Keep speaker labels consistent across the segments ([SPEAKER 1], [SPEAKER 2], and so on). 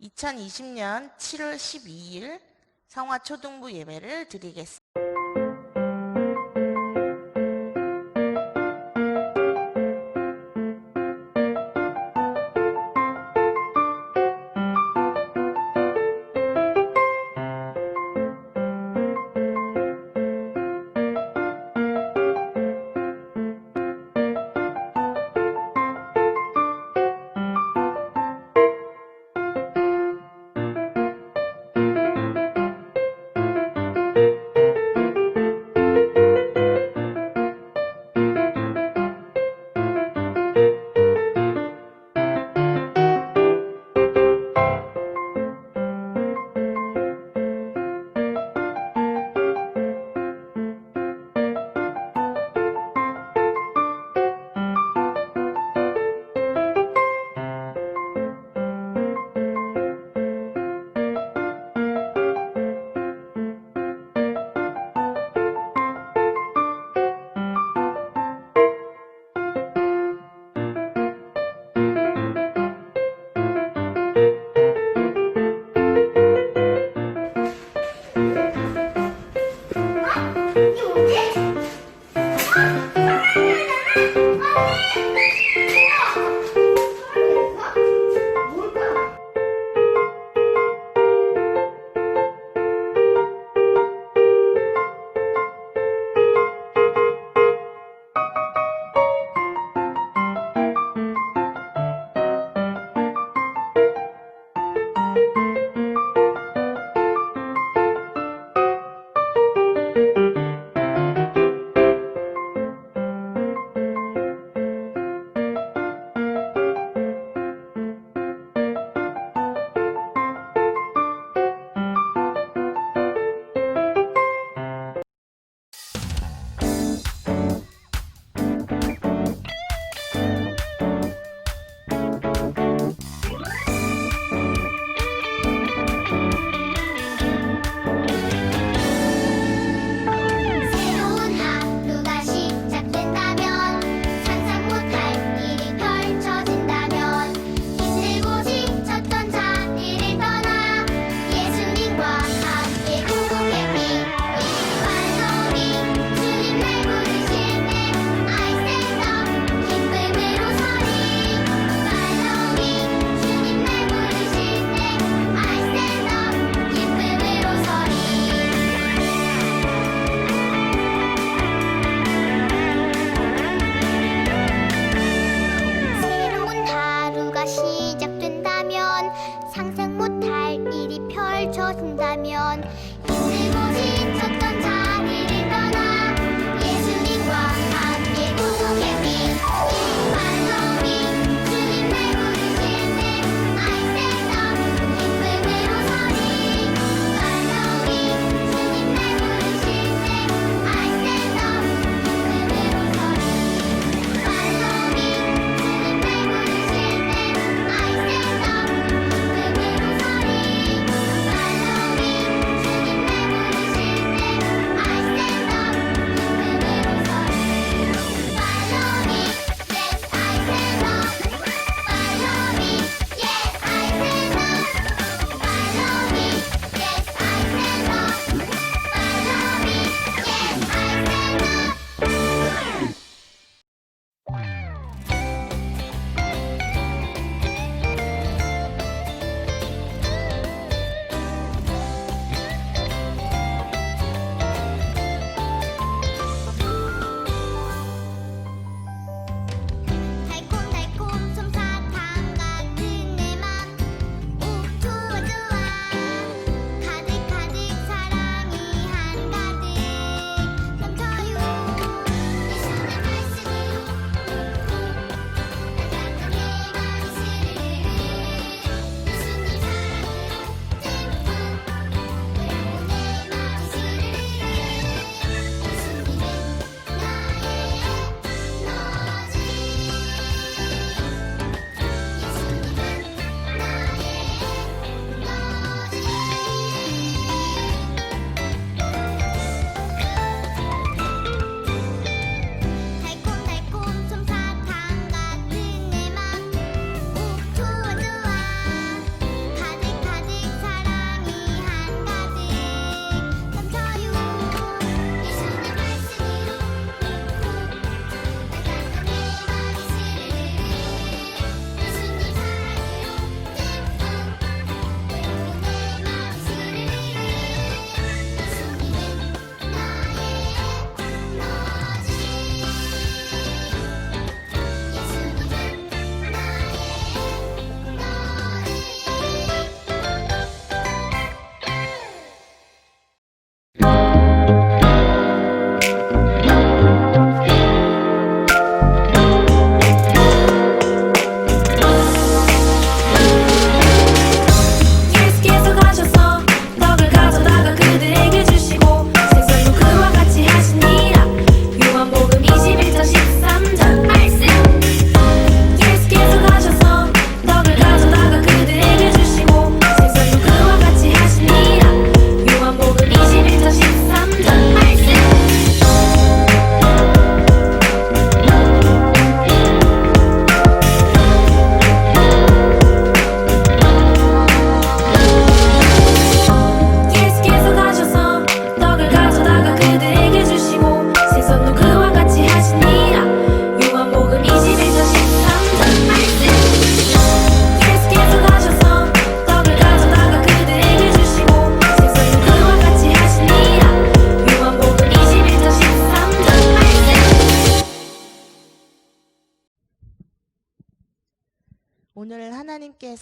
[SPEAKER 1] 2020년 7월 12일 성화초등부 예배를 드리겠습니다.
[SPEAKER 2] Música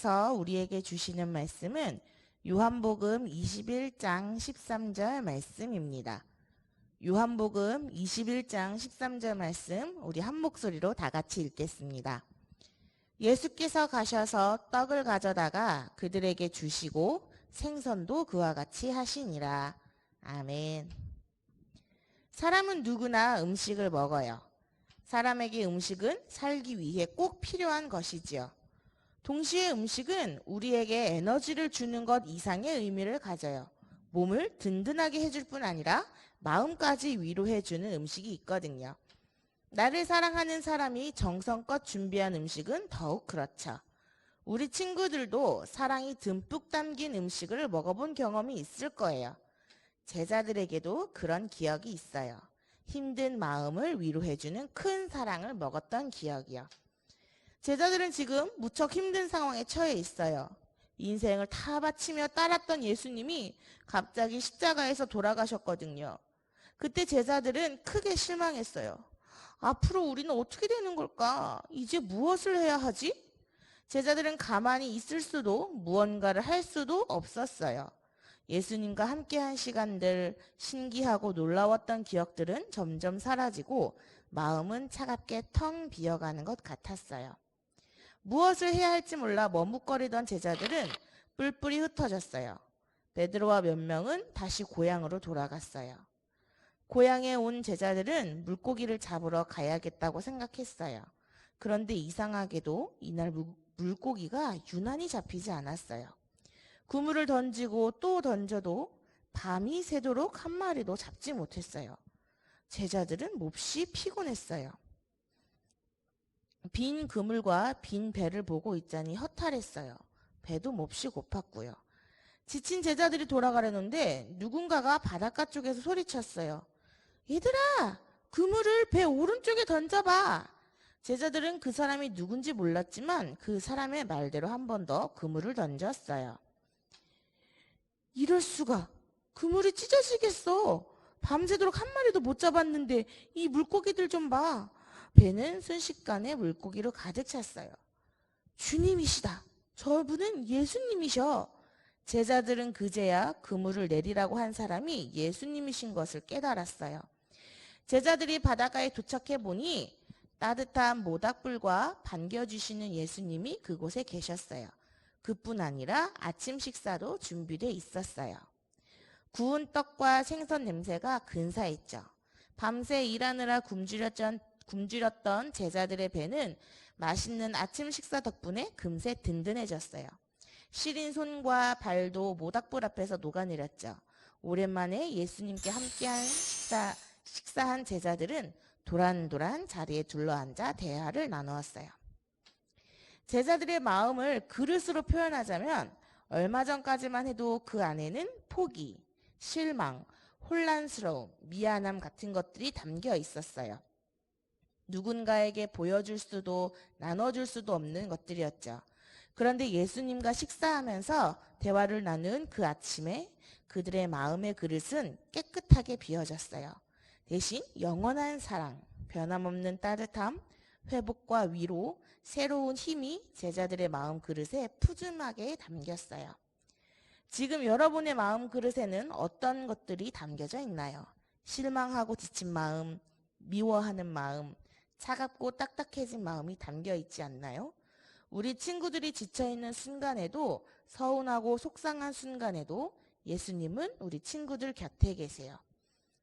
[SPEAKER 2] 하나님께서
[SPEAKER 1] 우리에게 주시는 말씀은 요한복음 21장 13절 말씀입니다. 요한복음 21장 13절 말씀 우리 한 목소리로 다 같이 읽겠습니다. 예수께서 가셔서 떡을 가져다가 그들에게 주시고 생선도 그와 같이 하시니라. 아멘. 사람은 누구나 음식을 먹어요. 사람에게 음식은 살기 위해 꼭 필요한 것이지요. 동시에 음식은 우리에게 에너지를 주는 것 이상의 의미를 가져요. 몸을 든든하게 해줄 뿐 아니라 마음까지 위로해주는 음식이 있거든요. 나를 사랑하는 사람이 정성껏 준비한 음식은 더욱 그렇죠. 우리 친구들도 사랑이 듬뿍 담긴 음식을 먹어본 경험이 있을 거예요. 제자들에게도 그런 기억이 있어요. 힘든 마음을 위로해주는 큰 사랑을 먹었던 기억이요. 제자들은 지금 무척 힘든 상황에 처해 있어요. 인생을 다 바치며 따랐던 예수님이 갑자기 십자가에서 돌아가셨거든요. 그때 제자들은 크게 실망했어요. 앞으로 우리는 어떻게 되는 걸까? 이제 무엇을 해야 하지? 제자들은 가만히 있을 수도 무언가를 할 수도 없었어요. 예수님과 함께한 시간들, 신기하고 놀라웠던 기억들은 점점 사라지고 마음은 차갑게 텅 비어가는 것 같았어요. 무엇을 해야 할지 몰라 머뭇거리던 제자들은 뿔뿔이 흩어졌어요. 베드로와 몇 명은 다시 고향으로 돌아갔어요. 고향에 온 제자들은 물고기를 잡으러 가야겠다고 생각했어요. 그런데 이상하게도 이날 물, 물고기가 유난히 잡히지 않았어요. 그물을 던지고 또 던져도 밤이 새도록 한 마리도 잡지 못했어요. 제자들은 몹시 피곤했어요. 빈 그물과 빈 배를 보고 있자니 허탈했어요. 배도 몹시 고팠고요. 지친 제자들이 돌아가려는데 누군가가 바닷가 쪽에서 소리쳤어요. 얘들아, 그물을 배 오른쪽에 던져봐. 제자들은 그 사람이 누군지 몰랐지만 그 사람의 말대로 한 번 더 그물을 던졌어요. 이럴 수가. 그물이 찢어지겠어. 밤새도록 한 마리도 못 잡았는데 이 물고기들 좀 봐. 배는 순식간에 물고기로 가득 찼어요. 주님이시다. 저분은 예수님이셔. 제자들은 그제야 그물을 내리라고 한 사람이 예수님이신 것을 깨달았어요. 제자들이 바닷가에 도착해 보니 따뜻한 모닥불과 반겨주시는 예수님이 그곳에 계셨어요. 그뿐 아니라 아침 식사도 준비돼 있었어요. 구운 떡과 생선 냄새가 근사했죠. 밤새 일하느라 굶주렸던, 굶주렸던 제자들의 배는 맛있는 아침 식사 덕분에 금세 든든해졌어요. 시린 손과 발도 모닥불 앞에서 녹아내렸죠. 오랜만에 예수님께 함께한 식사, 식사한 제자들은 도란도란 자리에 둘러앉아 대화를 나누었어요. 제자들의 마음을 그릇으로 표현하자면 얼마 전까지만 해도 그 안에는 포기, 실망, 혼란스러움, 미안함 같은 것들이 담겨 있었어요. 누군가에게 보여줄 수도 나눠줄 수도 없는 것들이었죠. 그런데 예수님과 식사하면서 대화를 나눈 그 아침에 그들의 마음의 그릇은 깨끗하게 비워졌어요. 대신 영원한 사랑, 변함없는 따뜻함, 회복과 위로, 새로운 힘이 제자들의 마음 그릇에 푸짐하게 담겼어요. 지금 여러분의 마음 그릇에는 어떤 것들이 담겨져 있나요? 실망하고 지친 마음, 미워하는 마음, 차갑고 딱딱해진 마음이 담겨 있지 않나요? 우리 친구들이 지쳐있는 순간에도 서운하고 속상한 순간에도 예수님은 우리 친구들 곁에 계세요.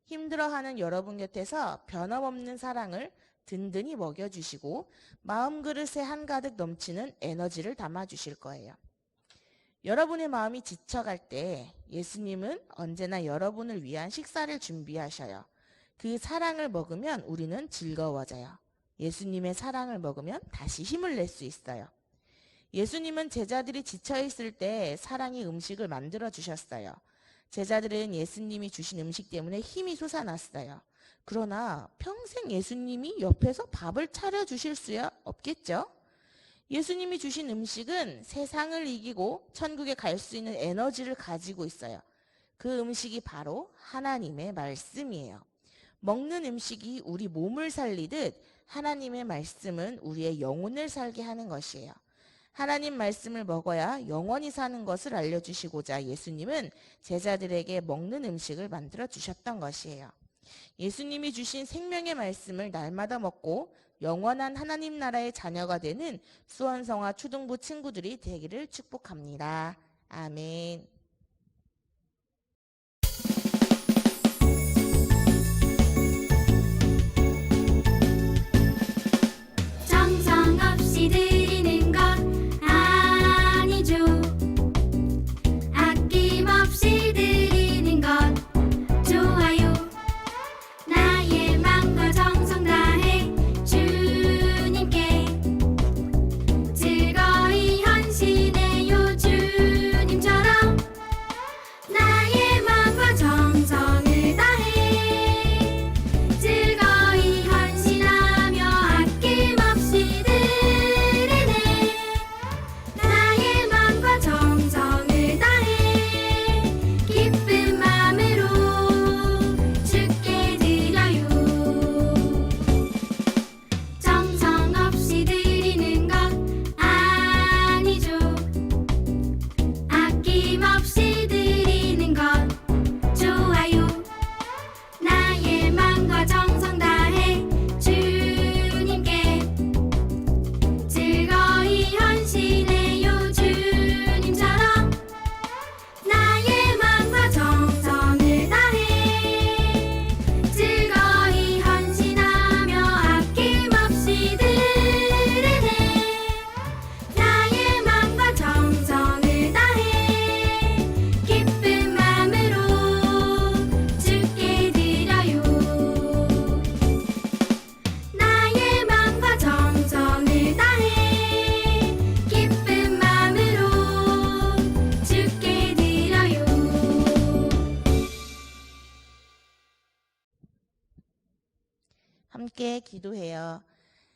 [SPEAKER 1] 힘들어하는 여러분 곁에서 변함없는 사랑을 든든히 먹여주시고 마음 그릇에 한가득 넘치는 에너지를 담아주실 거예요. 여러분의 마음이 지쳐갈 때 예수님은 언제나 여러분을 위한 식사를 준비하셔요. 그 사랑을 먹으면 우리는 즐거워져요. 예수님의 사랑을 먹으면 다시 힘을 낼 수 있어요. 예수님은 제자들이 지쳐있을 때 사랑의 음식을 만들어 주셨어요. 제자들은 예수님이 주신 음식 때문에 힘이 솟아났어요. 그러나 평생 예수님이 옆에서 밥을 차려 주실 수야 없겠죠? 예수님이 주신 음식은 세상을 이기고 천국에 갈 수 있는 에너지를 가지고 있어요. 그 음식이 바로 하나님의 말씀이에요. 먹는 음식이 우리 몸을 살리듯 하나님의 말씀은 우리의 영혼을 살게 하는 것이에요. 하나님 말씀을 먹어야 영원히 사는 것을 알려주시고자 예수님은 제자들에게 먹는 음식을 만들어 주셨던 것이에요. 예수님이 주신 생명의 말씀을 날마다 먹고 영원한 하나님 나라의 자녀가 되는 수원성화 초등부 친구들이 되기를 축복합니다. 아멘.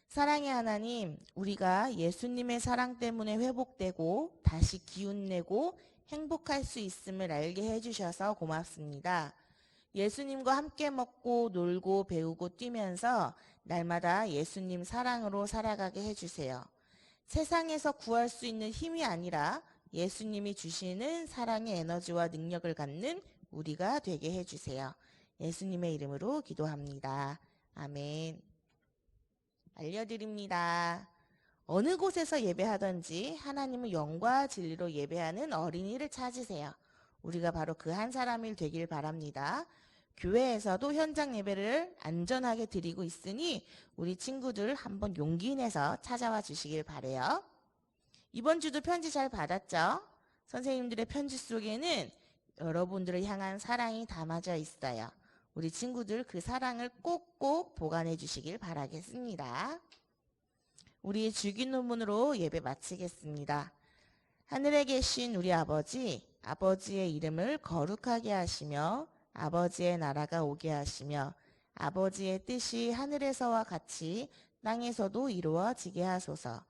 [SPEAKER 1] 사랑의 하나님, 우리가 예수님의 사랑 때문에 회복되고 다시 기운내고 행복할 수 있음을 알게 해주셔서 고맙습니다. 예수님과 함께 먹고 놀고 배우고 뛰면서 날마다 예수님 사랑으로 살아가게 해주세요. 세상에서 구할 수 있는 힘이 아니라 예수님이 주시는 사랑의 에너지와 능력을 갖는 우리가 되게 해주세요. 예수님의 이름으로 기도합니다. 아멘. 알려드립니다. 어느 곳에서 예배하든지 하나님을 영과 진리로 예배하는 어린이를 찾으세요. 우리가 바로 그 한 사람이 되길 바랍니다. 교회에서도 현장 예배를 안전하게 드리고 있으니 우리 친구들 한번 용기 내서 찾아와 주시길 바래요. 이번 주도 편지 잘 받았죠? 선생님들의 편지 속에는 여러분들을 향한 사랑이 담아져 있어요. 우리 친구들 그 사랑을 꼭꼭 보관해 주시길 바라겠습니다. 우리 주기도문으로 예배 마치겠습니다. 하늘에 계신 우리 아버지, 아버지의 이름을 거룩하게 하시며 아버지의 나라가 오게 하시며 아버지의 뜻이 하늘에서와 같이 땅에서도 이루어지게 하소서.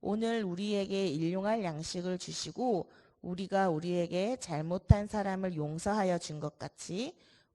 [SPEAKER 1] 오늘 우리에게 일용할 양식을 주시고 우리가 우리에게 잘못한 사람을 용서하여 준 것 같이